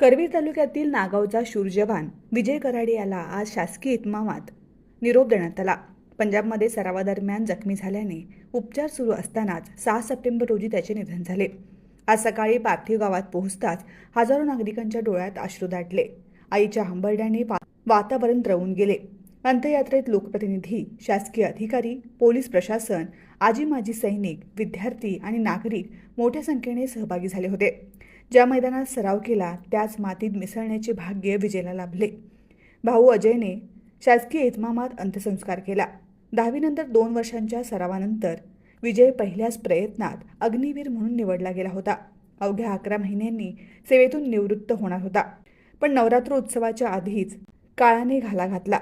करवीर तालुक्यातील नागावचा शूर जवान विजय कराडे याला आज शासकीय इतमामात निरोप देण्यात आला. पंजाबमध्ये सरावादरम्यान जखमी झाल्याने उपचार सुरू असतानाच सहा सप्टेंबर रोजी त्याचे निधन झाले. आज सकाळी पार्थिव गावात पोहोचताच हजारो नागरिकांच्या डोळ्यात अश्रू दाटले. आईच्या हंबरड्याने वातावरण द्रवून गेले. अंत्ययात्रेत लोकप्रतिनिधी शासकीय अधिकारी पोलीस प्रशासन आजी माजी सैनिक विद्यार्थी आणि नागरिक मोठ्या संख्येने सहभागी झाले होते. ज्या मैदानात सराव केला त्याच मातीत मिसळण्याचे भाग्य विजयला लाभले. भाऊ अजयने शासकीय इतमामात अंत्यसंस्कार केला. दहावीनंतर दोन वर्षांच्या सरावानंतर विजय पहिल्याच प्रयत्नात अग्निवीर म्हणून निवडला गेला होता. अवघ्या अकरा महिन्यांनी सेवेतून निवृत्त होणार होता. पण नवरात्र उत्सवाच्या आधीच काळाने घाला घातला.